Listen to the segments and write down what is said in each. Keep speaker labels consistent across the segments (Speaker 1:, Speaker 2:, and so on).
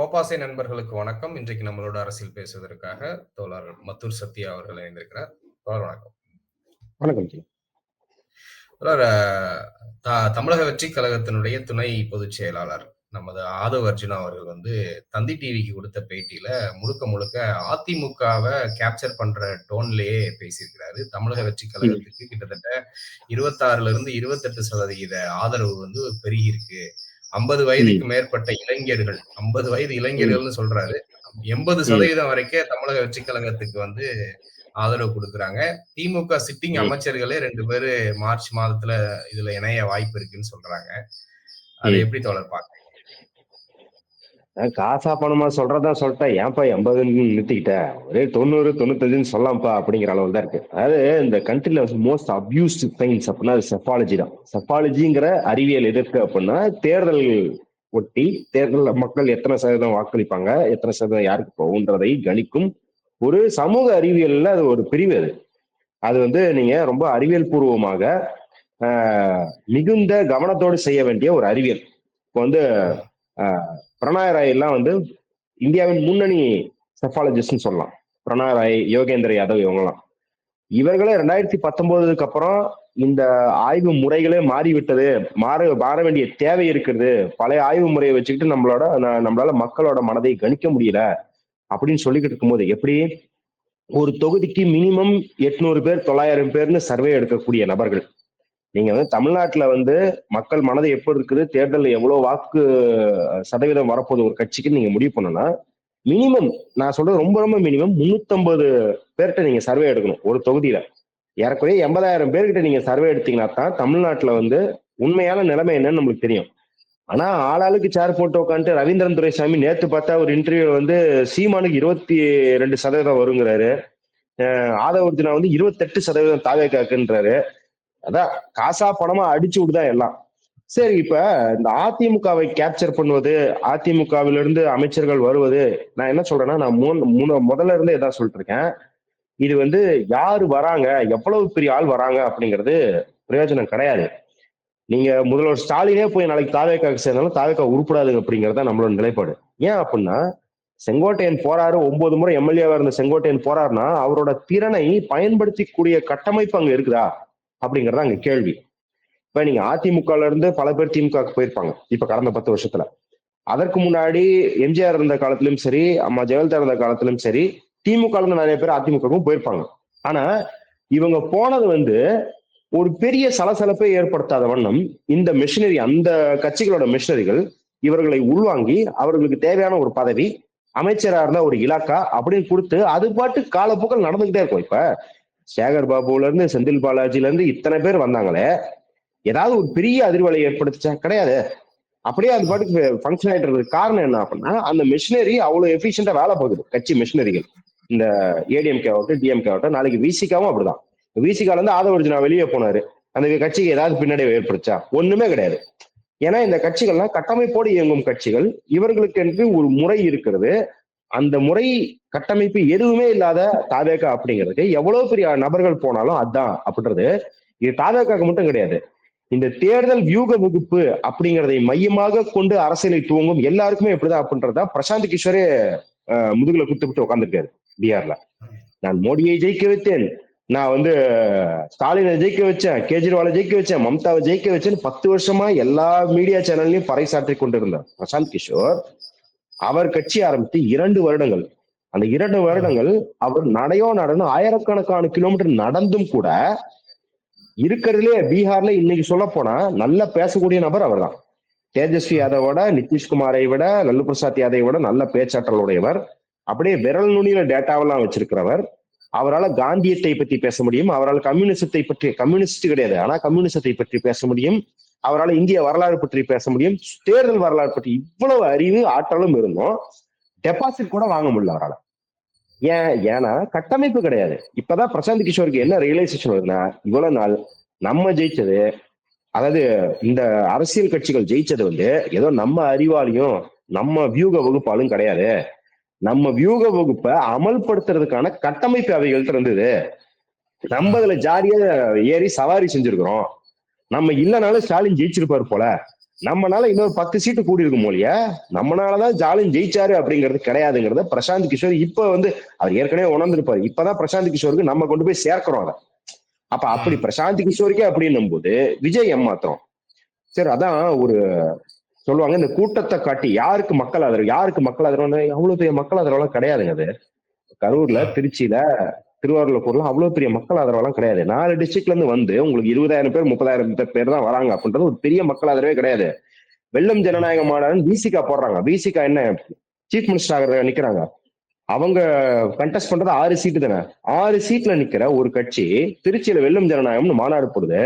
Speaker 1: கோபாசை நண்பர்களுக்கு வணக்கம். இன்றைக்கு நம்மளோட அரசியல் பேசுவதற்காக தோழர் மத்தூர் சத்யா அவர்கள் இணைந்திருக்கிறார். தோழர் வணக்கம்.
Speaker 2: வணக்கம்.
Speaker 1: தோழர் தமிழக வெற்றிக் கழகத்தினுடைய துணை பொதுச் செயலாளர் நமது ஆதவ் அர்ஜுனா அவர்கள் வந்து தந்தி டிவிக்கு கொடுத்த பேட்டியில முழுக்க முழுக்க அதிமுகவ கேப்சர் பண்ற டோன்லயே பேசியிருக்கிறாரு. தமிழக வெற்றிக் கழகத்துக்கு கிட்டத்தட்ட 26ல இருந்து 28% ஆதரவு வந்து பெருகியிருக்கு. 50 வயதுக்கு மேற்பட்ட இளைஞர்கள் 50 வயது இளைஞர்கள்னு சொல்றாரு. 80% வரைக்கும் தமிழக வெற்றிக் கழகத்துக்கு வந்து ஆதரவு குடுக்குறாங்க. திமுக சிட்டிங் அமைச்சர்களே 2 பேரு மார்ச் மாதத்துல இதுல இணைய வாய்ப்பு இருக்குன்னு சொல்றாங்க. அத எப்படி தோழர் பார்க்குறீங்க?
Speaker 2: காசா பணமா சொல்றதா சொல்லிட்டேன். ஏன்பா 80ன்னு நிறுத்திக்கிட்ட? ஒரே 90, 95ன்னு சொல்லலாம்ப்பா அப்படிங்கிற அளவுல தான் இருக்கு. அதாவது இந்த கண்ட்ரில மோஸ்ட் அபியூஸ்ட் சயின்ஸ் அப்படின்னா அது செஃபாலஜி தான். செஃபாலஜிங்கிற அறிவியல் எதிர்க்கு அப்படின்னா தேர்தல் ஒட்டி தேர்தலில் மக்கள் எத்தனை சதவீதம் வாக்களிப்பாங்க, எத்தனை சதவீதம் யாருக்கு போகுன்றதை கணிக்கும் ஒரு சமூக அறிவியல்ல அது ஒரு பிரிவு அது. அது வந்து நீங்க ரொம்ப அறிவியல் பூர்வமாக மிகுந்த கவனத்தோடு செய்ய வேண்டிய ஒரு அறிவியல். இப்போ வந்து பிரணாய் ராய் எல்லாம் வந்து இந்தியாவின் முன்னணி செஃபாலஜிஸ்ட்னு சொல்லலாம். பிரணாய் ராய், யோகேந்திர யாதவ் இவங்கெல்லாம். இவர்களே ரெண்டாயிரத்தி பத்தொன்பதுக்கு அப்புறம் இந்த ஆய்வு முறைகளே மாறிவிட்டது. மாற மாற வேண்டிய தேவை இருக்கிறது. பழைய ஆய்வு முறையை வச்சுக்கிட்டு நம்மளோட நம்மளால மக்களோட மனதை கணிக்க முடியல. அப்படின்னு சொல்லிக்கிட்டு இருக்கும்போது எப்படி? ஒரு தொகுதிக்கு மினிமம் எட்நூறு பேர் தொள்ளாயிரம் பேர்னு சர்வே எடுக்கக்கூடிய நபர்கள். நீங்க வந்து தமிழ்நாட்டுல வந்து மக்கள் மனதை எப்படி இருக்குது தேர்தலில் எவ்வளவு வாக்கு சதவீதம் வரப்போகுது ஒரு கட்சிக்கு நீங்க முடிவு பண்ணனா மினிமம் நான் சொல்றது ரொம்ப ரொம்ப மினிமம் முன்னூத்தம்பது பேர்கிட்ட நீங்க சர்வே எடுக்கணும் ஒரு தொகுதியில. ஏறக்குறைய எண்பதாயிரம் பேர்கிட்ட நீங்க சர்வே எடுத்தீங்கன்னா தான் தமிழ்நாட்டுல வந்து உண்மையான நிலைமை என்னன்னு நம்மளுக்கு தெரியும். ஆனா ஆளாளுக்கு சேர் போட்டு உட்காந்துட்டு ரவீந்திரன் துரைசாமி நேத்து பார்த்தா ஒரு இன்டர்வியூ வந்து சீமானுக்கு இருபத்தி ரெண்டு சதவீதம் வருங்கிறாரு. ஆதவர்ஜுனா வந்து இருபத்தெட்டு சதவீதம் தாவே காக்குன்றாரு அதான் காசா பணமா அடிச்சு விடுதான் எல்லாம். சரி இப்ப இந்த அதிமுகவை கேப்சர் பண்ணுவது அதிமுகவிலிருந்து அமைச்சர்கள் வருவது நான் என்ன சொல்றேன்னா நான் மூணு முதல்ல இருந்தே எதாவது சொல்லிட்டு இருக்கேன் இது வந்து யாரு வராங்க எவ்வளவு பெரிய ஆள் வராங்க அப்படிங்கிறது பிரயோஜனம் கிடையாது. நீங்க முதல்வர் ஸ்டாலினே போய் நாளைக்கு தாவேக்காக்கு சேர்ந்தாலும் தாவேக்கா உருப்படாதுங்க அப்படிங்கறத நம்மளோட நிலைப்பாடு. ஏன் அப்படின்னா செங்கோட்டையன் போறாரு ஒன்பது முறை எம்எல்ஏவா இருந்த செங்கோட்டையன் போறாருன்னா அவரோட திறனை பயன்படுத்திக்கூடிய கட்டமைப்பு அங்க இருக்குதா? அப்படிங்கறத அங்க கேள்வி. இப்ப நீங்க அதிமுகல இருந்து பல பேர் திமுக போயிருப்பாங்க இப்ப கடந்த பத்து வருஷத்துல. அதற்கு முன்னாடி எம்ஜிஆர் இருந்த காலத்திலும் சரி அம்மா ஜெயலலிதா இருந்த காலத்திலும் சரி திமுக இருந்து நிறைய பேர் அதிமுகவும் போயிருப்பாங்க. ஆனா இவங்க போனது வந்து ஒரு பெரிய சலசலப்பை ஏற்படுத்தாத வண்ணம் இந்த மிஷினரி அந்த கட்சிகளோட மிஷினரிகள் இவர்களை உள்வாங்கி அவர்களுக்கு தேவையான ஒரு பதவி அமைச்சரா இருந்தா ஒரு இலாக்கா அப்படின்னு கொடுத்து அது பாட்டு காலப்போக்கள் நடந்துகிட்டே இருக்கும். இப்ப சேகர் பாபுல இருந்து செந்தில் பாலாஜில இருந்து இத்தனை பேர் வந்தாங்களே ஏதாவது ஒரு பெரிய அதிர்வலை ஏற்படுத்துச்சா? கிடையாது. அப்படியே அது பாட்டுக்கு ஃபங்க்ஷன் ஆயிட்டு இருக்கிறது காரணம் என்ன அப்படின்னா அந்த மிஷினரி அவ்வளவு எஃபிஷியண்டா வேலை போகுது கட்சி மிஷினரிகள் இந்த ஏடிஎம்கே ஆகட்டும் டிஎம்கே ஆகட்டும் நாளைக்கு விசிகாவும் அப்படிதான். விசிகால இருந்து ஆதவ அர்ஜுனா வெளியே போனாரு. அந்த கட்சிக்கு ஏதாவது பின்னடைவு ஏற்படுச்சா? ஒண்ணுமே கிடையாது. ஏன்னா இந்த கட்சிகள்லாம் கட்டமைப்போடு இயங்கும் கட்சிகள். இவர்களுக்கு என்று ஒரு முறை இருக்கிறது. அந்த முறை கட்டமைப்பு எதுவுமே இல்லாத தாவேக்கா அப்படிங்கிறதுக்கு எவ்வளவு பெரிய நபர்கள் போனாலும் அதான் அப்படின்றது. இது தாவேக்காக்கு மட்டும் கிடையாது. இந்த தேர்தல் வியூக வகுப்பு அப்படிங்கிறதை மையமாக கொண்டு அரசியலை துவங்கும் எல்லாருக்குமே எப்படிதான் அப்படின்றதா பிரசாந்த் கிஷோரே முதுகுல குத்து விட்டு உட்காந்துருக்காரு பீகார்ல நான் மோடியை ஜெயிக்க வைத்தேன். நான் வந்து ஸ்டாலினை ஜெயிக்க வச்சேன் கேஜ்ரிவாலை ஜெயிக்க வச்சேன் மம்தாவை ஜெயிக்க வச்சேன்னு பத்து வருஷமா எல்லா மீடியா சேனல்லையும் பறைசாற்றி கொண்டிருந்தார் பிரசாந்த் கிஷோர். அவர் கட்சி ஆரம்பித்து இரண்டு வருடங்கள். அந்த இரண்டு வருடங்கள் அவர் நடையோ நடனும் ஆயிரக்கணக்கான கிலோமீட்டர் நடந்தும் கூட இருக்கிறதுலே பீகார்ல இன்னைக்கு சொல்ல போனா நல்லா பேசக்கூடிய நபர் அவர் தான் தேஜஸ்வி யாதவோட நிதிஷ்குமாரை விட லல்லு பிரசாத் யாதவை விட நல்ல பேச்சாற்றல் உடையவர். அப்படியே விரல் நுனியில டேட்டாவெல்லாம் வச்சிருக்கிறவர். அவரால் காந்தியத்தை பற்றி பேச முடியும். அவரால் கம்யூனிசத்தை பற்றி கம்யூனிஸ்ட் கிடையாது. ஆனா கம்யூனிசத்தை பற்றி பேச முடியும். அவரால் இந்திய வரலாறு பற்றி பேச முடியும். தேர்தல் வரலாறு பற்றி இவ்வளவு அறிவு ஆற்றலும் இருந்தும் டெபாசிட் கூட வாங்க முடியல அவரால். ஏன் ஏன்னா கட்டமைப்பு கிடையாது. இப்பதான் பிரசாந்த் கிஷோருக்கு என்ன ரியலைசேஷன் வருதுன்னா இவ்வளவு நாள் நம்ம ஜெயிச்சது அதாவது இந்த அரசியல் கட்சிகள் ஜெயிச்சது வந்து ஏதோ நம்ம அறிவாலையும் நம்ம வியூக வகுப்பாலும் கிடையாது. நம்ம வியூக வகுப்பை அமல்படுத்துறதுக்கான கட்டமைப்பு அவைகள்ட்ட இருந்தது. நம்ம அதுல ஜாலியா ஏறி சவாரி செஞ்சிருக்கிறோம். நம்ம இல்லைனாலும் ஸ்டாலின் ஜெயிச்சிருப்பாரு போல. நம்மனால இன்னொரு பத்து சீட்டு கூடி இருக்கும் மொழியா நம்மளாலதான் ஜாலின் ஜெயிச்சாரு அப்படிங்கிறது கிடையாதுங்கிறத பிரசாந்த் கிஷோர் இப்ப வந்து அவர் ஏற்கனவே உணர்ந்திருப்பாரு. இப்பதான் பிரசாந்த் கிஷோருக்கு நம்ம கொண்டு போய் சேர்க்கிறோம் அதை. அப்ப அப்படி பிரசாந்த் கிஷோருக்கே அப்படின்னும் போது விஜய் ஏமாத்திரம் சரி அதான் ஒரு சொல்லுவாங்க இந்த கூட்டத்தை காட்டி யாருக்கு மக்கள் ஆதரவு? யாருக்கு மக்கள் ஆதரவு அவ்வளவு பெரிய மக்கள் ஆதரவுலாம் கிடையாதுங்க அது. கரூர்ல திருச்சியில திருவாரூர்ல பொருள் அவ்வளவு பெரிய மக்கள் ஆதரவெல்லாம் கிடையாது. நாலு டிஸ்ட்ரிக்ட்ல இருந்து வந்து உங்களுக்கு இருபதாயிரம் பேர் முப்பதாயிரம் பேர் தான் வராங்க அப்படின்றது ஒரு பெரிய மக்கள் ஆதரவே கிடையாது. வெள்ளம் ஜனநாயக மாநாடுன்னு பிசிகா போடுறாங்க. பிசிகா என்ன சீஃப் மினிஸ்டர் ஆகிறத நிக்கிறாங்க. அவங்க கண்டெஸ்ட் பண்றது ஆறு சீட்டு தானே. ஆறு சீட்ல நிக்கிற ஒரு கட்சி திருச்சியில வெள்ளம் ஜனநாயகம்னு மாநாடு போடுது.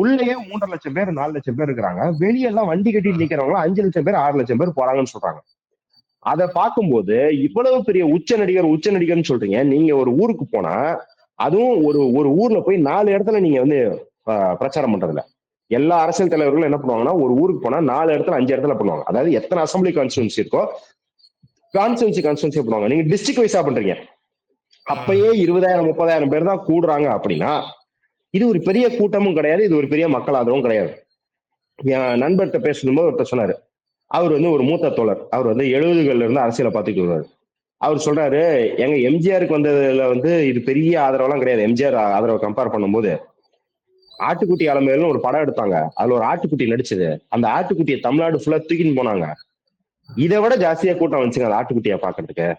Speaker 2: உள்ளேயே மூன்றரை லட்சம் பேர் நாலு லட்சம் பேர் இருக்கிறாங்க. வெளியெல்லாம் வண்டி கட்டிட்டு நிக்கிறவங்க அஞ்சு லட்சம் பேர் ஆறு லட்சம் பேர் போறாங்கன்னு சொல்றாங்க. அதை பார்க்கும்போது இவ்வளவு பெரிய உச்ச நடிகர் உச்ச நடிகர்னு சொல்றீங்க. நீங்க ஒரு ஊருக்கு போனா அதுவும் ஒரு ஒரு ஊர்ல போய் நாலு இடத்துல நீங்க வந்து பிரச்சாரம் பண்றதுல எல்லா அரசியல் தலைவர்களும் என்ன பண்ணுவாங்கன்னா ஒரு ஊருக்கு போனா நாலு இடத்துல அஞ்சு இடத்துல பண்ணுவாங்க. அதாவது எத்தனை அசம்பிளி கான்ஸ்டுவன்சி இருக்கோ கான்ஸ்டுவன்சி கான்ஸ்டுவன்சி பண்ணுவாங்க. நீங்க டிஸ்ட்ரிக்ட் வைஸா பண்றீங்க. அப்பயே இருபதாயிரம் முப்பதாயிரம் பேர் தான் கூடுறாங்க அப்படின்னா இது ஒரு பெரிய கூட்டமும் கிடையாது. இது ஒரு பெரிய மக்கள் ஆதரவும் கிடையாது. என் நண்பர்கிட்ட பேசணும்போது ஒருத்தர் சொன்னாரு அவர் வந்து ஒரு மூத்த தோழர். அவர் வந்து எழுபதுகள்ல இருந்து அரசியலை பார்த்துட்டு வருவார். அவர் சொல்றாரு எங்க எம்ஜிஆருக்கு வந்ததுல வந்து இது பெரிய ஆதரவெல்லாம் கிடையாது. எம்ஜிஆர் ஆதரவை கம்பேர் பண்ணும்போது ஆட்டுக்குட்டி அலமையிலும் ஒரு படம் எடுத்தாங்க. அதுல ஒரு ஆட்டுக்குட்டி நடிச்சது. அந்த ஆட்டுக்குட்டியை தமிழ்நாடு ஃபுல்லா தூக்கின்னு போனாங்க. இதை விட ஜாஸ்தியா கூட்டம் வந்துச்சுங்க அந்த ஆட்டுக்குட்டியை பாக்குறதுக்கு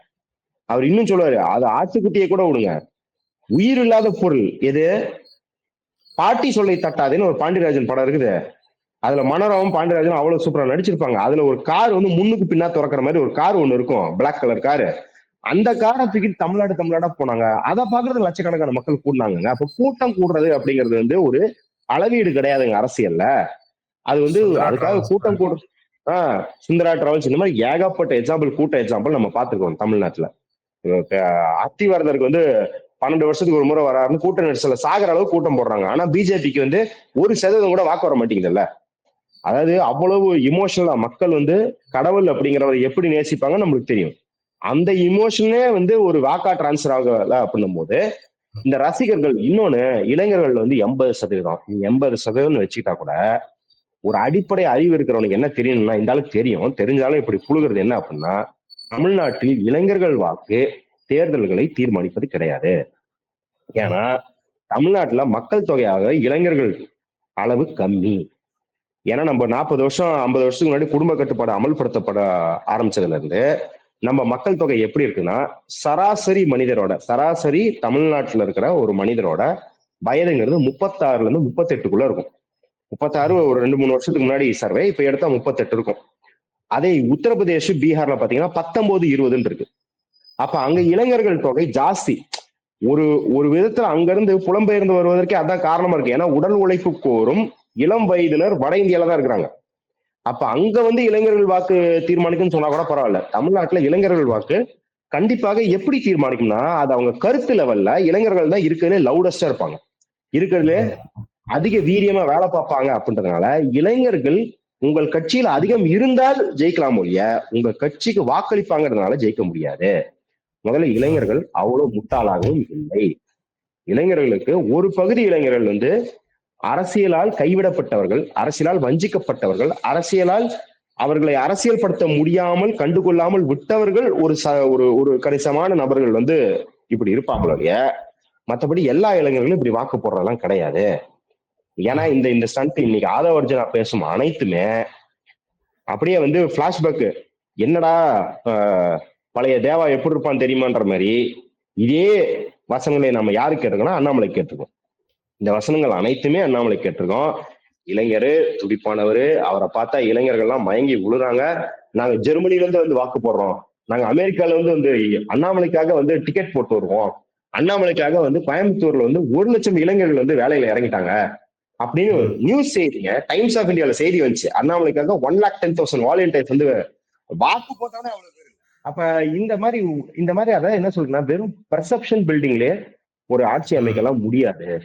Speaker 2: அவர் இன்னும் சொல்லுவாரு அது ஆட்டுக்குட்டியை கூட விடுங்க. உயிர் இல்லாத பொருள். எது? பாட்டி சொல்லை தட்டாதுன்னு ஒரு பாண்டியராஜன் படம் இருக்குது. அதுல மனோரமும் பாண்டியராஜனும் அவ்வளவு சூப்பரா நடிச்சிருப்பாங்க. அதுல ஒரு கார் வந்து முன்னுக்கு பின்னா திறக்கிற மாதிரி ஒரு கார் ஒண்ணு இருக்கும். பிளாக் கலர் காரு அந்த காரை தூக்கிட்டு தமிழ்நாடு தமிழ்நாடா போனாங்க. அதை பாக்குறது லட்சக்கணக்கான மக்கள் கூடினாங்க அப்ப கூட்டம் கூடுறது அப்படிங்கிறது வந்து ஒரு அளவீடு கிடையாதுங்க அரசியல்ல. அது வந்து அதுக்காக கூட்டம் கூடு ஆஹ் சுந்தரா டிராவல்ஸ் இந்த மாதிரி ஏகப்பட்ட எக்ஸாம்பிள் கூட்ட எக்ஸாம்பிள் நம்ம பார்த்திருக்கோம் தமிழ்நாட்டுல. அத்திவரதருக்கு வந்து பன்னெண்டு வருஷத்துக்கு ஒரு முறை வராருன்னு கூட்ட நெரிசல சாகிற அளவுக்கு கூட்டம் போடுறாங்க. ஆனா பிஜேபிக்கு வந்து ஒரு சதவீதம் கூட வாக்கு வர மாட்டேங்குதுல்ல. அதாவது அவ்வளவு இமோஷனலா மக்கள் வந்து கடவுள் அப்படிங்கிறவரை எப்படி நேசிப்பாங்க நம்மளுக்கு தெரியும். அந்த இமோஷனே வந்து ஒரு வாக்கா டிரான்ஸ்ஃபர் ஆகல அப்படின்னும் போது இந்த ரசிகர்கள் இன்னொன்னு இளைஞர்கள் வந்து எண்பது சதவீதம். நீ எண்பது சதவீதம்னு வச்சுக்கிட்டா கூட ஒரு அடிப்படை அறிவு இருக்கிறவனுக்கு என்ன தெரியணும்னா இந்த அளவுக்கு தெரியும். தெரிஞ்சாலும் இப்படி புழுகிறது என்ன அப்படின்னா தமிழ்நாட்டில் இளைஞர்கள் வாக்கு தேர்தல்களை தீர்மானிப்பது கிடையாது. ஏன்னா தமிழ்நாட்டுல மக்கள் தொகையாக இளைஞர்கள் அளவு கம்மி. ஏன்னா நம்ம நாற்பது வருஷம் ஐம்பது வருஷத்துக்கு முன்னாடி குடும்ப கட்டுப்பாடு அமல்படுத்தப்பட ஆரம்பிச்சதுல இருந்து நம்ம மக்கள் தொகை எப்படி இருக்குன்னா சராசரி மனிதரோட சராசரி தமிழ்நாட்டில் இருக்கிற ஒரு மனிதரோட வயதுங்கிறது முப்பத்தாறுல இருந்து முப்பத்தெட்டுக்குள்ள இருக்கும். முப்பத்தாறு ஒரு ரெண்டு மூணு வருஷத்துக்கு முன்னாடி சர்வே இப்ப எடுத்தா முப்பத்தெட்டு இருக்கும். அதே உத்தரப்பிரதேஷ் பீகார்ல பாத்தீங்கன்னா பத்தொன்பது இருபதுன்னு இருக்கு. அப்ப அங்க இளைஞர்கள் தொகை ஜாஸ்தி. ஒரு ஒரு விதத்துல அங்கிருந்து புலம்பெயர்ந்து வருவதற்கே அதான் காரணமா இருக்கு. ஏன்னா உடல் உழைப்பு கோரும் இளம் வயதினர் வட இந்தியால தான் இருக்கிறாங்க. அப்ப அங்க வந்து இளைஞர்கள் வாக்கு தீர்மானிக்கும்னு சொன்னா கூட பரவாயில்ல. தமிழ்நாட்டுல இளைஞர்கள் வாக்கு கண்டிப்பாக எப்படி தீர்மானிக்கும்னா அது அவங்க கருத்து லெவல்ல இளைஞர்கள் தான் இருக்கிறதுல லவுடஸ்டா இருப்பாங்க. இருக்கிறதுலே அதிக வீரியமா வேலை பார்ப்பாங்க அப்படின்றதுனால இளைஞர்கள் உங்கள் கட்சியில அதிகம் இருந்தால் ஜெயிக்கலாம் ஒழிய உங்க கட்சிக்கு வாக்களிப்பாங்கிறதுனால ஜெயிக்க முடியாது. முதல்ல இளைஞர்கள் அவ்வளவு முட்டாளாகவும் இல்லை. இளைஞர்களுக்கு ஒரு பகுதி இளைஞர்கள் வந்து அரசியலால் கைவிடப்பட்டவர்கள் அரசியலால் வஞ்சிக்கப்பட்டவர்கள் அரசியலால் அவர்களை அரசியல் படுத்த முடியாமல் கண்டுகொள்ளாமல் விட்டவர்கள் ஒரு ச ஒரு ஒரு கணிசமான நபர்கள் வந்து இப்படி இருப்பாங்களே மற்றபடி எல்லா இளைஞர்களும் இப்படி வாக்கு போடுறதெல்லாம் கிடையாது. ஏன்னா இந்த இந்த ஸ்டண்ட் இன்னைக்கு ஆதவ அர்ஜுனா பேசும் அனைத்துமே அப்படியே வந்து பிளாஷ்பேக் என்னடா பழைய தேவா எப்படி இருப்பான்னு தெரியுமான்ற மாதிரி இதே வசங்களை நம்ம யாரு கேட்டுக்கணும் அண்ணாமலை கேட்டிருக்கோம். இந்த வசனங்கள் அனைத்துமே அண்ணாமலை கேட்டிருக்கோம். இளைஞர் துடிப்பானவர் அவரை பார்த்தா இளைஞர்கள்லாம் மயங்கி விழுறாங்க நாங்க ஜெர்மனில இருந்து வந்து வாக்கு போடுறோம். நாங்க அமெரிக்கால இருந்து வந்து அண்ணாமலைக்காக வந்து டிக்கெட் போட்டு வருவோம். அண்ணாமலைக்காக வந்து கோயம்புத்தூர்ல வந்து ஒரு லட்சம் இளைஞர்கள் வந்து வேலையில இறங்கிட்டாங்க. அப்படின்னு நியூஸ் செய்திங்க டைம்ஸ் ஆஃப் இந்தியால செய்தி வந்துச்சு. அண்ணாமலைக்காக one lakh ten thousand volunteers வந்து வாக்கு போட்டானே அவ்வளவு அப்ப இந்த மாதிரி இந்த மாதிரி அதான் என்ன சொல்றேன்னா வெறும் பர்செப்ஷன் பில்டிங்லயே ஒரு ஆட்சி அமைக்கலாம் முடியாது.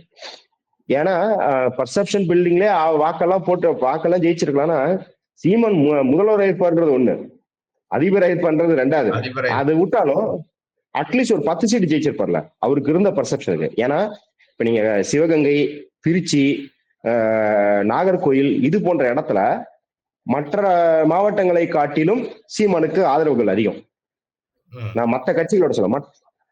Speaker 2: ஏன்னா பர்செப்ஷன் பில்டிங்லயே வாக்கெல்லாம் போட்டு வாக்கெல்லாம் ஜெயிச்சிருக்கலாம்னா சீமன் முதல்வர் பண்றது ஒண்ணு. அதிபர் பண்றது ரெண்டாவது. அதை விட்டாலும் அட்லீஸ்ட் ஒரு பத்து சீட்டு ஜெயிச்சிருப்பார்ல. அவருக்கு இருந்த பர்செப்ஷனுக்கு ஏன்னா இப்ப நீங்க சிவகங்கை திருச்சி நாகர்கோயில் இது போன்ற இடத்துல மற்ற மாவட்டங்களை காட்டிலும் சீமானுக்கு ஆதரவுகள் அதிகம். நான் மத்த கட்சிகளோட சொல்ல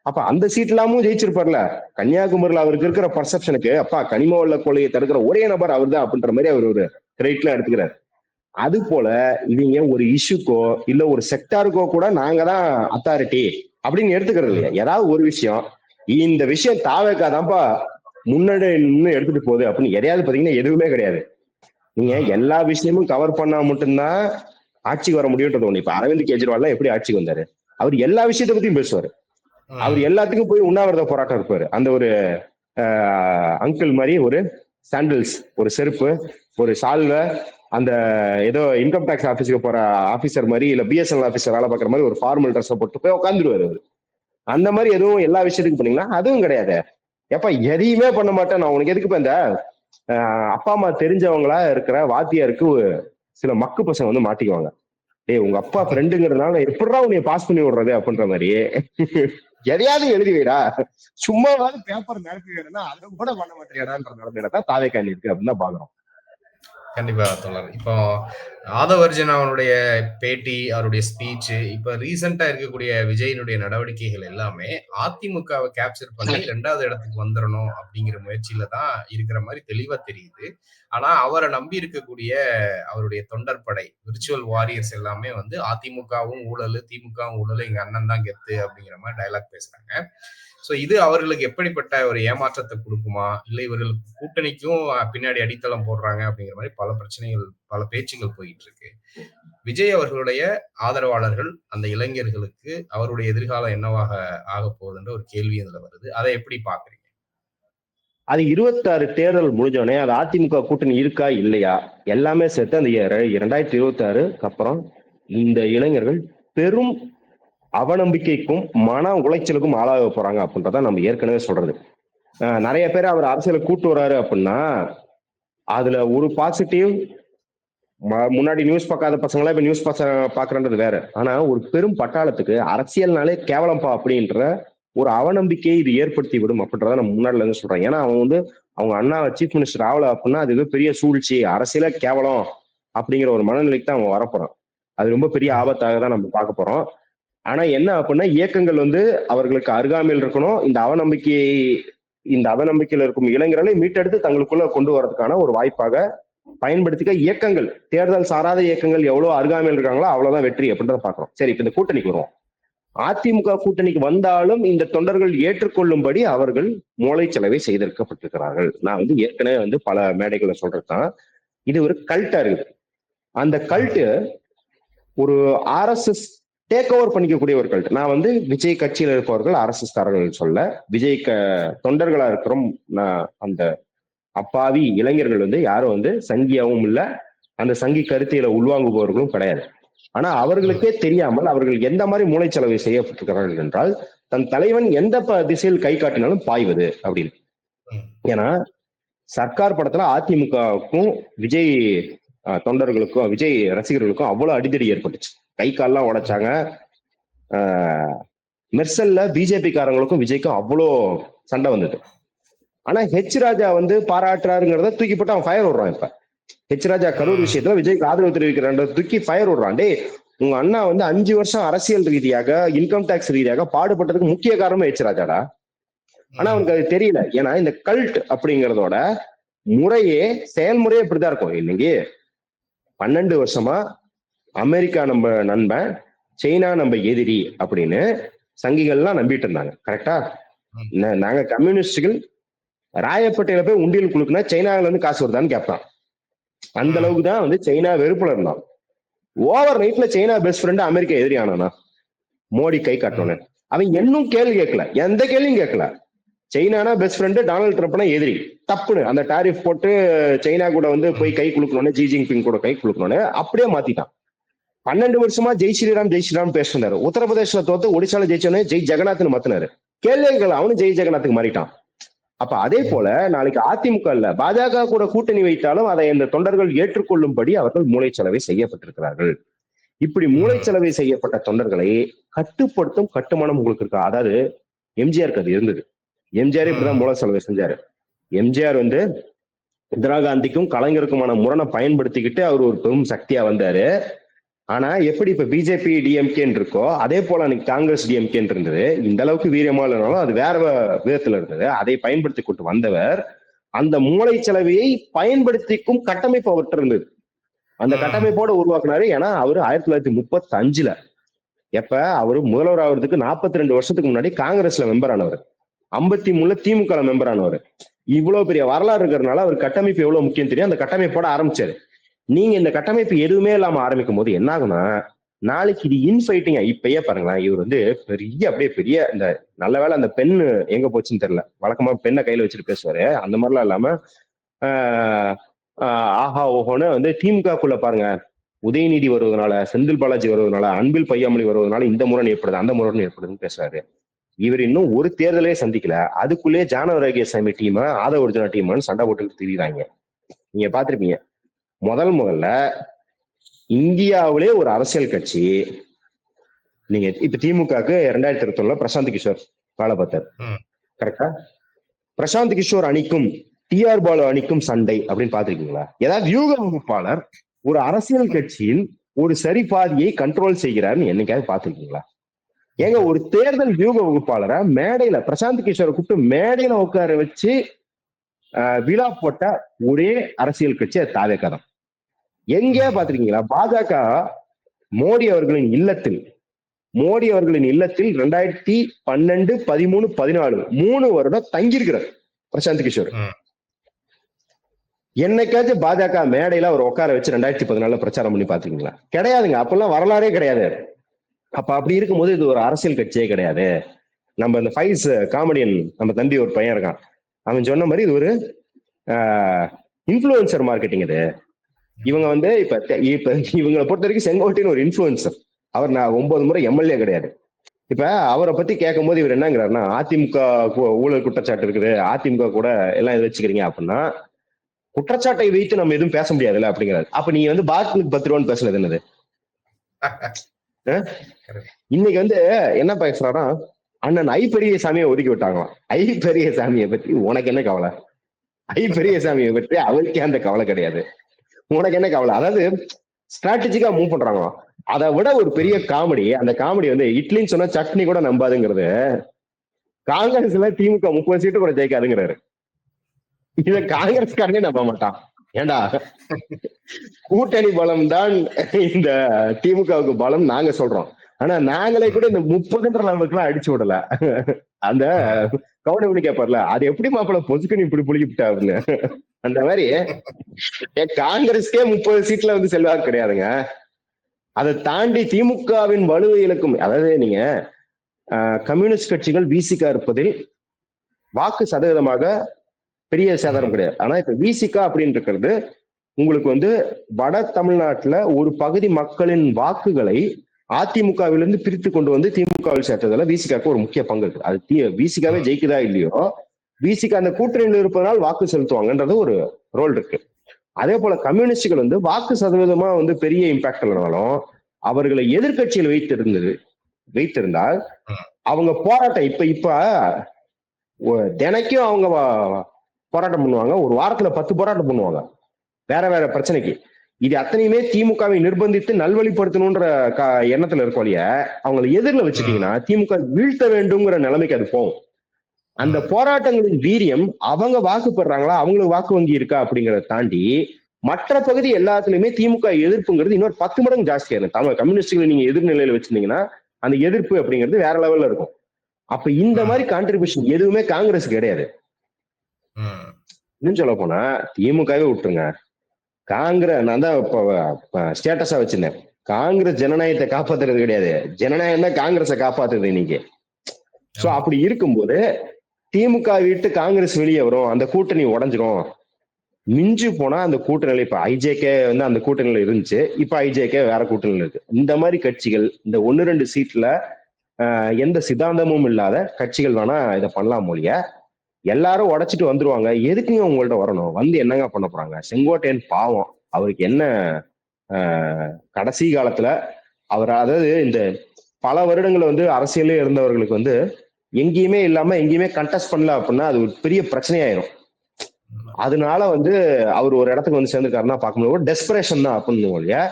Speaker 2: அப்ப அந்த சீட் இல்லாமும் ஜெயிச்சிருப்பார்ல? கன்னியாகுமரியில அவருக்கு இருக்கிற பர்செப்ஷனுக்கு அப்பா கனிம வள கொலையை தடுக்கிற ஒரே நபர் அவர் தான் அப்படின்ற மாதிரி அவர் ஒரு கிரெடிட்லாம் எடுத்துக்கிறார். அது போல இவங்க ஒரு இஷ்யூக்கோ இல்ல ஒரு செக்டாருக்கோ கூட நாங்க தான் அத்தாரிட்டி அப்படின்னு எடுத்துக்கிறது இல்லையா? ஏதாவது ஒரு விஷயம். இந்த விஷயம் தாவேக்காதான்ப்பா முன்னாடி நின்று எடுத்துட்டு போகுது அப்படின்னு எதையாவது பாத்தீங்கன்னா எதுவுமே கிடையாது. நீங்க எல்லா விஷயமும் கவர் பண்ணா மட்டும்தான் ஆட்சிக்கு வர முடியுன்றது ஒண்ணு. இப்ப அரவிந்த் கெஜ்ரிவால் எப்படி ஆட்சிக்கு வந்தாரு? அவர் எல்லா விஷயத்தை பத்தியும் பேசுவாரு. அவர் எல்லாத்துக்கும் போய் உண்ணாவிரத போராட்டம் இருப்பாரு. அந்த ஒரு அங்கிள் மாதிரி ஒரு சாண்டில்ஸ் ஒரு செருப்பு ஒரு சால்வை அந்த ஏதோ இன்கம் டேக்ஸ் ஆபீஸ்க்கு போற ஆபீசர் மாதிரி இல்ல பிஎஸ்என்எல் ஆபீசர் வேலை பார்க்குற மாதிரி ஒரு ஃபார்மல் ட்ரெஸ் போட்டு போய் உட்காந்துருவாரு அவர். அந்த மாதிரி எதுவும் எல்லா விஷயத்துக்கும் பண்ணீங்கன்னா அதுவும் கிடையாது. எப்ப எதையுமே பண்ண மாட்டேன். நான் உனக்கு எதுக்கு இப்ப இந்த அப்பா அம்மா தெரிஞ்சவங்களா இருக்கிற வாத்தியாருக்கு சில மக்கு பசங்க வந்து மாட்டிக்குவாங்க. டேய் உங்க அப்பா ஃப்ரெண்டுங்கிறதுனால எப்படிடா உன்னை பாஸ் பண்ணி விடுறது அப்படின்ற மாதிரி எதையாவது எழுதி வைடா சும்மாவாவது பேப்பர் மிரட்டி வைடா அதை கூட பண்ண மாட்டேங்கிறான்ற நிலைமையில தாவே காண்டி இருக்கு அப்படின்னு தான் பாக்குறோம்
Speaker 1: கண்டிப்பா தோழர். இப்போ ஆதவர்ஜன் அவனுடைய பேட்டி அவருடைய ஸ்பீச் இப்ப ரீசெண்டா இருக்கக்கூடிய விஜயினுடைய நடவடிக்கைகள் எல்லாமே அதிமுகவை கேப்சர் பண்ணி ரெண்டாவது இடத்துக்கு வந்துடணும் அப்படிங்கிற முயற்சியில தான் இருக்கிற மாதிரி தெளிவா தெரியுது. ஆனா அவரை நம்பி இருக்கக்கூடிய அவருடைய தொண்டர் படை விர்ச்சுவல் வாரியர்ஸ் எல்லாமே வந்து அதிமுகவும் ஊழல் திமுகவும் ஊழல் எங்க அண்ணன் தான் கெத்து அப்படிங்கிற மாதிரி டயலாக் பேசுறாங்க. சோ இது அவர்களுக்கு எப்படிப்பட்ட ஒரு ஏமாற்றத்தை கொடுக்குமா? இல்லை இவர்களுக்கு கூட்டணிக்கும் பின்னாடி அடித்தளம் போடுறாங்க அப்படிங்கிற மாதிரி பல பிரச்சனைகள் பல பேச்சுகள் போயிட்டு இருக்கு விஜய் அவர்களுடைய ஆதரவாளர்கள் அந்த இளைஞர்களுக்கு அவருடைய எதிர்காலம் என்னவாக ஆக போகுதுன்ற ஒரு கேள்வி அதுல வருது. அதை எப்படி பாக்குறீங்க
Speaker 2: அது இருபத்தாறு தேர்தல் முடிஞ்சோடனே அது அதிமுக கூட்டணி இருக்கா இல்லையா? எல்லாமே சேர்த்து அந்த இரண்டாயிரத்தி இருபத்தி ஆறுக்கு அப்புறம் இந்த இளைஞர்கள் பெரும் அவநம்பிக்கைக்கும் மன உளைச்சலுக்கும் ஆளாக போறாங்க அப்படின்றத நம்ம ஏற்கனவே சொல்றது. நிறைய பேர் அவர் அரசியலை கூட்டு வராரு அப்படின்னா அதுல ஒரு பாசிட்டிவ் முன்னாடி நியூஸ் பார்க்காத பசங்களா இப்ப நியூஸ் பசங்க பாக்குறன்றது வேற. ஆனா ஒரு பெரும் பட்டாளத்துக்கு அரசியல்னாலே கேவலம்பா அப்படின்ற ஒரு அவநம்பிக்கையை இது ஏற்படுத்தி விடும் அப்படின்றத நம்ம முன்னாடில இருந்து சொல்றேன் ஏன்னா அவன் வந்து அவங்க அண்ணா சீஃப் மினிஸ்டர் ஆகல அப்படின்னா அது ஏதோ பெரிய சூழ்ச்சி அரசியல கேவலம் அப்படிங்கிற ஒரு மனநிலைக்கு தான் அவன் வரப்போறான் அது ரொம்ப பெரிய ஆபத்தாக தான் நம்ம பார்க்க போறோம். ஆனா என்ன அப்படின்னா இயக்கங்கள் வந்து அவர்களுக்கு அருகாமையில் இருக்கணும். இந்த அவநம்பிக்கையை இந்த அவநம்பிக்கையில் இருக்கும் இளைஞர்களை மீட்டெடுத்து தங்களுக்குள்ள கொண்டு வரதுக்கான ஒரு வாய்ப்பாக பயன்படுத்திக்க இயக்கங்கள் தேர்தல் சாராத இயக்கங்கள் எவ்வளவு அருகாமையில் இருக்காங்களோ அவ்வளவுதான் வெற்றி அப்படின்றத பாக்குறோம் சரி இப்ப இந்த கூட்டணிக்கு வருவோம். அதிமுக கூட்டணிக்கு வந்தாலும் இந்த தொண்டர்கள் ஏற்றுக்கொள்ளும்படி அவர்கள் மூளைச்சலவை செய்திருக்கப்பட்டிருக்கிறார்கள். நான் வந்து ஏற்கனவே வந்து பல மேடைகளை சொல்றதுதான் இது ஒரு கல்ட்டா இருக்குது. அந்த கல்ட்டு ஒரு ஆர்எஸ்எஸ் டேக் ஓவர் பண்ணிக்கக்கூடியவர்கள் நான் வந்து விஜய் கட்சியில் இருப்பவர்கள் அரசு தாரர்கள் சொல்ல விஜய் க தொண்டர்களா இருக்கிறோம். நான் அந்த அப்பாவி இளைஞர்கள் வந்து யாரும் வந்து சங்கியாவும் இல்ல. அந்த சங்கி கருத்தியில உள்வாங்குபவர்களும் கிடையாது. ஆனா அவர்களுக்கே தெரியாமல் அவர்கள் எந்த மாதிரி மூளைச்சலவை செய்யப்பட்டிருக்கிறார்கள் என்றால் தன் தலைவன் எந்த திசையில் கை காட்டினாலும் பாய்வது அப்படின்னு. ஏன்னா சர்க்கார் படத்துல அதிமுகவுக்கும் விஜய் தொண்டர்களுக்கும் விஜய் ரசிகர்களுக்கும் அவ்வளவு அடிதடி ஏற்பட்டுச்சு. கை கால்லாம் உடைச்சாங்க. மெர்சல்ல பிஜேபி காரங்களுக்கும் விஜய்க்கும் அவ்வளோ சண்டை வந்தது. ஆனா ஹெச் ராஜா வந்து பாராட்டுறாருங்கிறத தூக்கி போட்டு அவன் ஃபயர் விடுறான் இப்ப. ஹெச் ராஜா கரூர் விஷயத்துல விஜய்க்கு ஆதரவு தெரிவிக்கிறான் தூக்கி ஃபயர் விடுறான். டேய் உங்க அண்ணா வந்து அஞ்சு வருஷம் அரசியல் ரீதியாக இன்கம் டேக்ஸ் ரீதியாக பாடுபட்டதுக்கு முக்கிய காரணம் ஹெச் ராஜாடா. ஆனா அவனுக்கு அது தெரியல. ஏன்னா இந்த கல்ட் அப்படிங்கறதோட முறையே செயல்முறையே இப்படிதான் இருக்கும். இன்னைக்கு பன்னெண்டு வருஷமா அமெரிக்கா நம்ம நண்பன் சைனா நம்ம எதிரி அப்படின்னு சங்கிகள்லாம் நம்பிட்டு இருந்தாங்க. கரெக்டா நாங்க கம்யூனிஸ்டுகள் ராயப்பேட்டையில போய் உண்டியல் குழுக்குனா சைனால இருந்து காசு வருதான்னு கேட்பான் அந்த. அளவுக்கு தான் வந்து சைனா வெறுப்புல இருந்தான். ஓவர் நைட்ல சைனா பெஸ்ட் ஃப்ரெண்ட் அமெரிக்கா எதிரி ஆனானா? மோடி கை காட்டணும்னு அவன் இன்னும் கேள்வி கேட்கல. எந்த கேள்வியும் கேட்கல. சைனானா பெஸ்ட் ஃப்ரெண்டு டொனால்ட் ட்ரம்ப்னா எதிரி. தப்புன்னு அந்த டாரிஃப் போட்டு சைனா கூட வந்து போய் கை குலுக்கணும்னு ஜி ஜின்பிங் கூட கை குலுக்கணும்னு அப்படியே மாத்திட்டான். பன்னெண்டு வருஷமா ஜெய் ஸ்ரீராம் ஜெய் ஸ்ரீராம் பேசினாரு. உத்தரப்பிரதேசல தோத்து ஒடிசால ஜெயிச்சோன்னே ஜெய் ஜெகநாத்னு மாத்தினாரு. கேள்வி கேட்கல அவனும் ஜெய் ஜெகநாத்துக்கு மாறிட்டான். அப்ப அதே போல நாளைக்கு அதிமுக இல்ல பாஜக கூட கூட்டணி வைத்தாலும் அதை இந்த தொண்டர்கள் ஏற்றுக்கொள்ளும்படி அவர்கள் மூளைச்சலவை செய்யப்பட்டிருக்கிறார்கள். இப்படி மூளைச்சலவை செய்யப்பட்ட தொண்டர்களை கட்டுப்படுத்தும் கட்டுமானம் உங்களுக்கு இருக்கா? அதாவது எம்ஜிஆருக்கு அது இருந்தது. எம்ஜிஆர் இப்படிதான் மூளை செலவை செஞ்சாரு. எம்ஜிஆர் வந்து இந்திரா காந்திக்கும் கலைஞருக்குமான முரணை பயன்படுத்திக்கிட்டு அவர் ஒரு பெரும் சக்தியா வந்தாரு. ஆனா எப்படி இப்ப பிஜேபி டிஎம்கேன்னு இருக்கோ அதே போல அன்னைக்கு காங்கிரஸ் டிஎம்கேன்னு இருந்தது. இந்த அளவுக்கு வீரியமா இல்லைனாலும் அது வேற விதத்துல இருந்தது. அதை பயன்படுத்தி கொண்டு வந்தவர் அந்த மூளைச்சலவையை பயன்படுத்திக்கும் கட்டமைப்பு அவர்கிட்ட இருந்தது. அந்த. கட்டமைப்போட உருவாக்குனாரு. ஏன்னா அவர் ஆயிரத்தி தொள்ளாயிரத்தி முப்பத்தி அஞ்சுல எப்ப? அவர் முதல்வர் ஆகுறதுக்கு நாற்பத்தி ரெண்டு வருஷத்துக்கு முன்னாடி காங்கிரஸ்ல மெம்பர் ஆனவர். ஐம்பத்தி மூணுல திமுக மெம்பர் ஆனவர். இவ்வளவு பெரிய வரலாறு இருக்கிறதுனால அவர் கட்டமைப்பு எவ்வளவு முக்கியம் தெரியும். அந்த கட்டமைப்போட ஆரம்பிச்சாரு. நீங்க இந்த கட்டமைப்பு எதுவுமே இல்லாம ஆரம்பிக்கும் போது என்ன ஆகும்னா நாளைக்கு இது இன்ஃபைட்டிங் இப்பயே பாருங்களேன் இவர் வந்து பெரிய அப்படியே பெரிய இந்த நல்ல வேளை அந்த பெண் எங்க போச்சுன்னு தெரியல. வழக்கமா பெண்ணை கையில வச்சுட்டு பேசுவாரு. அந்த மாதிரிலாம் இல்லாம ஆஹா ஓஹோன்னு வந்து திமுகக்குள்ள பாருங்க. உதயநிதி வருவதனால செந்தில் பாலாஜி வருவதனால அன்பில் பையாமொழி வருவதனால இந்த முரண் ஏற்படுது அந்த முரண் ஏற்படுதுன்னு பேசுறாரு. இவர் இன்னும் ஒரு தேர்தலே சந்திக்கல. அதுக்குள்ளேயே ஜானவராகிய சாமி டீம் ஆதவ ஒரிஜினா டீம்னு சண்டை போட்டுக்கிட்டு திரியுறாங்க. நீங்க பாத்திருப்பீங்க முதல் முதல்ல இந்தியாவிலே ஒரு அரசியல் கட்சி நீங்க இப்ப திமுகக்கு ரெண்டாயிரத்தி இருபத்தி பிரசாந்த் கிஷோர் வேலை பார்த்தார். கரெக்டா பிரசாந்த் கிஷோர் அணிக்கும் டிஆர் பாலு அணிக்கும் சண்டை அப்படின்னு பாத்திருக்கீங்களா ஏதாவது வியூக வகுப்பாளர் ஒரு அரசியல் கட்சியில் ஒரு சரி பாதியை கண்ட்ரோல் செய்கிறாருன்னு என்னைக்காவது பாத்திருக்கீங்களா ஏங்க ஒரு தேர்தல் வியூக வகுப்பாளரை மேடையில பிரசாந்த் கிஷோரை கூப்பிட்டு மேடையில உட்கார வச்சு விழா போட்ட ஒரே அரசியல் கட்சி அது தாவேக்கா தான். எங்கே பாத்திருக்கீங்களா பாஜக மோடி அவர்களின் இல்லத்தில் மோடி அவர்களின் இல்லத்தில் ரெண்டாயிரத்தி பன்னெண்டு பதிமூணு பதினாலு மூணு வருடம் தங்கியிருக்கிறார் பிரசாந்த் கிஷோர். என்னைக்காச்சும் பாஜக மேடையில அவர் உட்கார வச்சு ரெண்டாயிரத்தி பதினாலுல பிரச்சாரம் பண்ணி பாத்தீங்களா கிடையாதுங்க. அப்பெல்லாம் வரலாறே கிடையாது. அப்ப அப்படி இருக்கும்போது இது ஒரு அரசியல் கட்சியே கிடையாது. நம்ம இந்த ஃபைஸ் காமெடியன் நம்ம தம்பி ஒரு பையன் இருக்கான். அவன் சொன்ன மாதிரி இது ஒரு இன்ஃப்ளூயன்சர் மார்க்கெட்டிங் இது. இவங்க வந்து இப்ப இப்ப இவங்களை பொறுத்த வரைக்கும் செங்கோட்டையன் ஒரு இன்ஃப்ளூயன்சர் அவர் நான் ஒன்பது முறை எம்எல்ஏ கிடையாது. இப்ப அவரை பத்தி கேட்கும் போது இவர் என்னங்கிறாருன்னா அதிமுக ஊழல் குற்றச்சாட்டு இருக்குது அதிமுக கூட எல்லாம் இது வச்சுக்கிறீங்க அப்படின்னா குற்றச்சாட்டை வைத்து நம்ம எதுவும் பேச முடியாதுல்ல அப்படிங்கிறாரு. அப்ப நீங்க வந்து பாத்ரூமுக்கு பத்து ரூபான்னு பேசுனது என்னது? இன்னைக்கு வந்து என்ன பேசுறாரா அண்ணன் ஐ பெரிய சாமியை ஒதுக்கி விட்டாங்களாம். ஐ பெரிய சாமியை பத்தி உனக்கு என்ன கவலை? ஐ பெரிய சாமியை பற்றி அவருக்கே அந்த கவலை கிடையாது. உனக்கு என்ன கவலை? அதாவது ஸ்ட்ராட்டஜிக்கா மூவ் பண்றாங்க. அதை விட ஒரு பெரிய காமெடி அந்த காமெடி வந்து இட்லின்னு சொன்னா சட்னி கூட நம்பாதுங்கிறது காங்கிரஸ்ல திமுக முப்பது சீட்டு கூட ஜெயிக்காதுங்கிறாரு. இத காங்கிரஸ்காரனே நம்ப மாட்டான். ஏண்டா? கூட்டணி பலம் தான் இந்த திமுகவுக்கு பலம் நாங்க சொல்றோம். ஆனா நாங்களே கூட இந்த முப்பதுன்ற அளவுக்கு எல்லாம் அடிச்சு விடல. அந்த கவுனி கேப்பார்ல அது எப்படி மாப்பிள்ள பொசுக்கணி இப்படி புளிக்கிட்டாருன்னு அப்படின்னு. அந்த மாதிரி ஏன் காங்கிரஸ்க்கே முப்பது சீட்ல வந்து செல்வாக்கு கிடையாதுங்க. அதை தாண்டி திமுகவின் வலுவை இழக்கும் அதாவது நீங்க கம்யூனிஸ்ட் கட்சிகள் விசிகா இருப்பதில் வாக்கு சதவீதமாக பெரிய சேதாரம் கிடையாது. ஆனா இப்ப விசிகா அப்படின்னு இருக்கிறது உங்களுக்கு வந்து வட தமிழ்நாட்டுல ஒரு பகுதி மக்களின் வாக்குகளை அதிமுகவிலிருந்து பிரித்து கொண்டு வந்து திமுகவில் சேர்த்ததுல விசிகாக்கு ஒரு முக்கிய பங்கு இருக்கு. அது தி- விசிகாவே ஜெயிக்குதா இல்லையோ விசிகா அந்த கூட்டணியில் இருப்பதனால் வாக்கு செலுத்துவாங்கன்றது ஒரு ரோல் இருக்கு. அதே போல கம்யூனிஸ்டுகள் வந்து வாக்கு சதவீதமா வந்து பெரிய இம்பாக்ட் இல்லைனாலும் அவர்களை எதிர்க்கட்சியில் வைத்திருந்தது வைத்திருந்தால் அவங்க போராட்டம் இப்ப இப்ப தினைக்கும் அவங்க போராட்டம் பண்ணுவாங்க. ஒரு வாரத்துல பத்து போராட்டம் பண்ணுவாங்க. வேற வேற பிரச்சனைக்கு. இது அத்தனையுமே திமுகவை நிர்பந்தித்து நல்வழிப்படுத்தணும்ன்ற க- எண்ணத்துல இருக்கோம் இல்லையா அவங்களை எதிரில் வச்சுட்டீங்கன்னா திமுக வீழ்த்த வேண்டும்ங்கிற நிலைமைக்கு அது போகும். அந்த போராட்டங்களின் வீரியம் அவங்க வாக்கு பெறாங்களா? அவங்களுக்கு வாக்கு வங்கி இருக்கா அப்படிங்கறத தாண்டி மற்ற பகுதி எல்லாத்துலயுமே திமுக எதிர்ப்புங்கிறது இன்னொரு பத்து மடங்கு ஜாஸ்தியா இருக்கும் தமிழ் கம்யூனிஸ்டுகளை நீங்க எதிர்நிலையில வச்சிருந்தீங்கன்னா அந்த எதிர்ப்பு அப்படிங்கிறது வேற லெவல்ல இருக்கும். அப்ப இந்த மாதிரி கான்ட்ரிபியூஷன் எதுவுமே காங்கிரஸ் கிடையாது. இன்னும் சொல்ல போனா திமுகவே விட்டுருங்க. காங்கிரஸ் நான் தான் ஸ்டேட்டஸா வச்சிருந்தேன். காங்கிரஸ் ஜனநாயகத்தை காப்பாத்துறது கிடையாது. ஜனநாயகம் தான் காங்கிரஸை காப்பாத்துறது இன்னைக்கு. சோ அப்படி இருக்கும்போது திமுக விட்டு காங்கிரஸ் வெளியே வரும் அந்த கூட்டணி உடஞ்சிரும். மிஞ்சி போனா அந்த கூட்டணியில இப்ப ஐஜேகே வந்து அந்த கூட்டணியில இருந்துச்சு. இப்ப ஐஜேகே வேற கூட்டணியில இருக்கு. இந்த மாதிரி கட்சிகள் இந்த ஒன்னு ரெண்டு சீட்ல எந்த சித்தாந்தமும் இல்லாத கட்சிகள் வேணா இதை பண்ணலாம் மொழிய எல்லாரும் உடைச்சிட்டு வந்துருவாங்க. எதுக்குங்க உங்கள்ட்ட வரணும்? வந்து என்னங்க பண்ண போறாங்க? செங்கோட்டையன் பாவம். அவருக்கு என்ன கடைசி காலத்துல அவர் அதாவது இந்த பல வருடங்கள் வந்து அரசியலே இருந்தவர்களுக்கு வந்து எங்கேயுமே இல்லாம எங்கேயுமே கண்டெஸ்ட் பண்ணல அப்படின்னா அது ஒரு பெரிய பிரச்சனையாயிரும். அதனால வந்து அவர் ஒரு இடத்துக்கு வந்து சேர்ந்துருக்காருன்னா பார்க்க முடியும். டெஸ்பரேஷன் தான் அப்படின்னு இல்லையா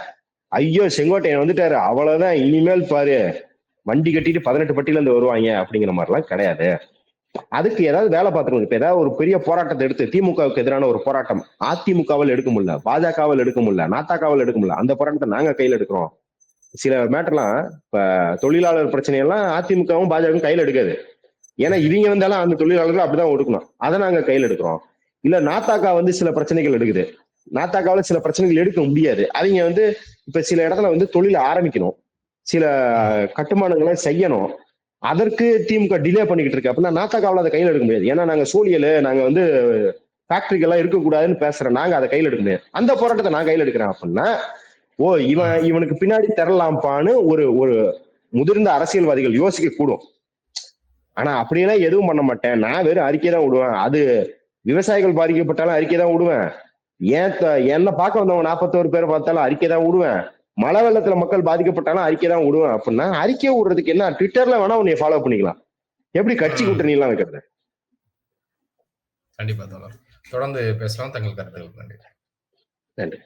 Speaker 2: ஐயோ செங்கோட்டையன் வந்துட்டாரு. அவ்வளவுதான் இனிமேல் பாரு. வண்டி கட்டிட்டு பதினெட்டு பட்டியில இருந்து வருவாங்க அப்படிங்கிற மாதிரிலாம் கிடையாது. அதுக்கு ஏதாவது வேலை பார்த்துருக்கணும் இப்ப ஏதாவது ஒரு பெரிய போராட்டத்தை எடுத்து திமுகவுக்கு எதிரான ஒரு போராட்டம் அதிமுகவில் எடுக்க முடியல பாஜகவில் எடுக்க முடியல நாத்தாக்காவில் எடுக்க முடியல அந்த போராட்டத்தை நாங்க கையில் எடுக்கிறோம். சில மேட்டர்லாம் இப்ப தொழிலாளர் பிரச்சனையெல்லாம் அதிமுகவும் பாஜகவும் கையில் எடுக்காது. ஏன்னா இவங்க வந்தாலும் அந்த தொழிலாளர்கள் அப்படிதான் ஒடுக்கணும். அதை நாங்க கையில் எடுக்கிறோம். இல்ல நாத்தாக்கா வந்து சில பிரச்சனைகள் எடுக்குது. நாத்தாக்காவில் சில பிரச்சனைகள் எடுக்க முடியாது. அவங்க வந்து இப்ப சில இடத்துல வந்து தொழில் ஆரம்பிக்கணும். சில கட்டுமானங்களை செய்யணும். அதற்கு திமுக டிலே பண்ணிக்கிட்டு இருக்கு. அப்படின்னா நாத்தாக்காவில் அதை கையில் எடுக்க முடியாது. ஏன்னா நாங்க சூழியல் நாங்க வந்து ஃபேக்டரிகள்லாம் இருக்கக்கூடாதுன்னு பேசுறேன் நாங்க அதை கையில் எடுக்க முடியாது. அந்த போராட்டத்தை நான் கையில் எடுக்கிறேன் அப்படின்னா ஓ இவன் இவனுக்கு பின்னாடி தரலாம்ப்பான்னு ஒரு ஒரு முதிர்ந்த அரசியல்வாதிகள் யோசிக்க கூடும். ஆனா அப்படியெல்லாம் எதுவும் பண்ண மாட்டேன். நான் வெறும் அறிக்கை தான் விடுவேன். அது விவசாயிகள் பாதிக்கப்பட்டாலும் அறிக்கை தான் விடுவேன். ஏன் என்ன பார்க்க வந்தவங்க நாற்பத்தோரு பேர் பார்த்தாலும் அறிக்கை தான் விடுவேன். மழை வெள்ளத்துல மக்கள் பாதிக்கப்பட்டாலும் அறிக்கை தான் விடுவேன். அப்படின்னா அறிக்கை விடுறதுக்கு என்ன? ட்விட்டர்ல வேணா உன்னை ஃபாலோ பண்ணிக்கலாம். எப்படி கட்சி. கூட்டணி எல்லாம் வைக்கிறது?
Speaker 1: கண்டிப்பா தொடர்ந்து பேசலாம். தங்கள் கருத்துக்களுக்கு நன்றி.
Speaker 2: நன்றி.